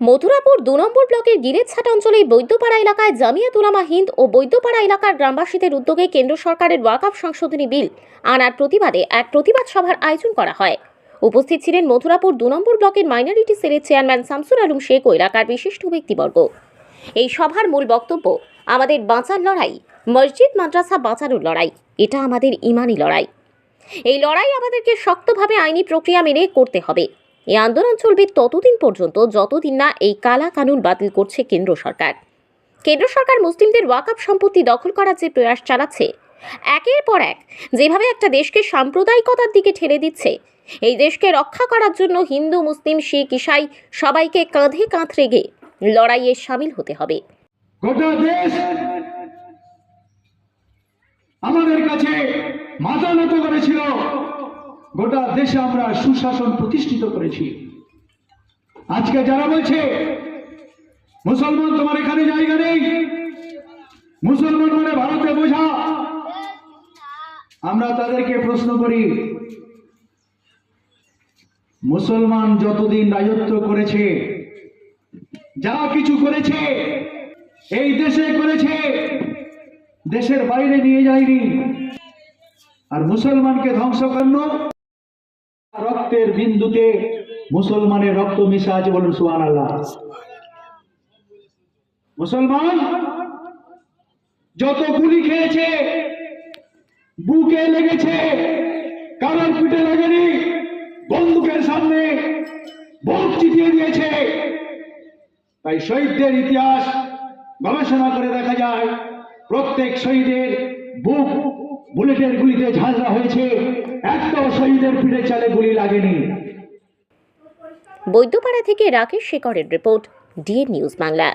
মথুরাপুর দু নম্বর ব্লকের গিরেছাট অঞ্চলে বৈদ্যপাড়া এলাকায় জামিয়াত উলামা হিন্দ ও বৈদ্যপাড়া এলাকার গ্রামবাসীদের উদ্যোগে কেন্দ্র সরকারের ওয়াকআপ সংশোধনী বিল আনার প্রতিবাদে এক প্রতিবাদ সভার আয়োজন করা হয়। উপস্থিত ছিলেন মথুরাপুর দু নম্বর ব্লকের মাইনরিটি সেলের চেয়ারম্যান শামসুল আলম শেখ ও এলাকার বিশিষ্ট ব্যক্তিবর্গ। এই সভার মূল বক্তব্য, আমাদের বাঁচার লড়াই, মসজিদ মাদ্রাসা বাঁচানোর লড়াই, এটা আমাদের ইমানি লড়াই। এই লড়াই আমাদেরকে শক্তভাবে আইনি প্রক্রিয়া মেনে করতে হবে। এই আন্দোলন চলবে ততদিন পর্যন্ত, যতদিন না এই কালা কানুন বাতিল করছে কেন্দ্র সরকার। কেন্দ্র সরকার মুসলিমদের ওয়াকআপ সম্পত্তি দখল করার যে প্রয়াস চালাচ্ছে, একের পর এক যেভাবে একটা দেশকে সাম্প্রদায়িকতার দিকে ঠেলে দিচ্ছে, এই দেশকে রক্ষা করার জন্য হিন্দু, মুসলিম, শিখ, ইসাই সবাইকে কাঁধে কাঁধ রেগে লড়াইয়ে সামিল হতে হবে। আমাদের কাছে মাথা নত করেছিল। গোটা দেশে আমরা সুশাসন প্রতিষ্ঠিত করেছি। আজকে যারা বলছে, মুসলমান তোমার এখানে জায়গা নেই, মুসলমান মানে ভারতে বোঝা। আমরা তাদেরকে প্রশ্ন করি, মুসলমান যতদিন রাজত্ব করেছে যা কিছু করেছে, এই দেশে করেছে, দেশের বাইরে নিয়ে যায়নি। আর মুসলমানকে ধ্বংস করল। রক্তের বিন্দুতে মুসলমানের রক্ত মিশে আছে বলুন সুহান আল্লাহ মুসলমান, যত গুলি খেয়েছে, বুকে লেগেছে কারোর পিঠে লাগেনি, বন্দুকের সামনে বুক চিতিয়ে দিয়েছে। তাই শহীদদের ইতিহাস গবেষণা করে দেখা যায়, প্রত্যেক শহীদের বুক বুলেটের গুলিতে ঝাঁঝরা হয়েছে। একটাও শহীদের পিঠে চালে গুলি লাগেনি। বৈদ্যপাড়া থেকে রাকেশ শেখরের রিপোর্ট ডিএ নিউজ বাংলা।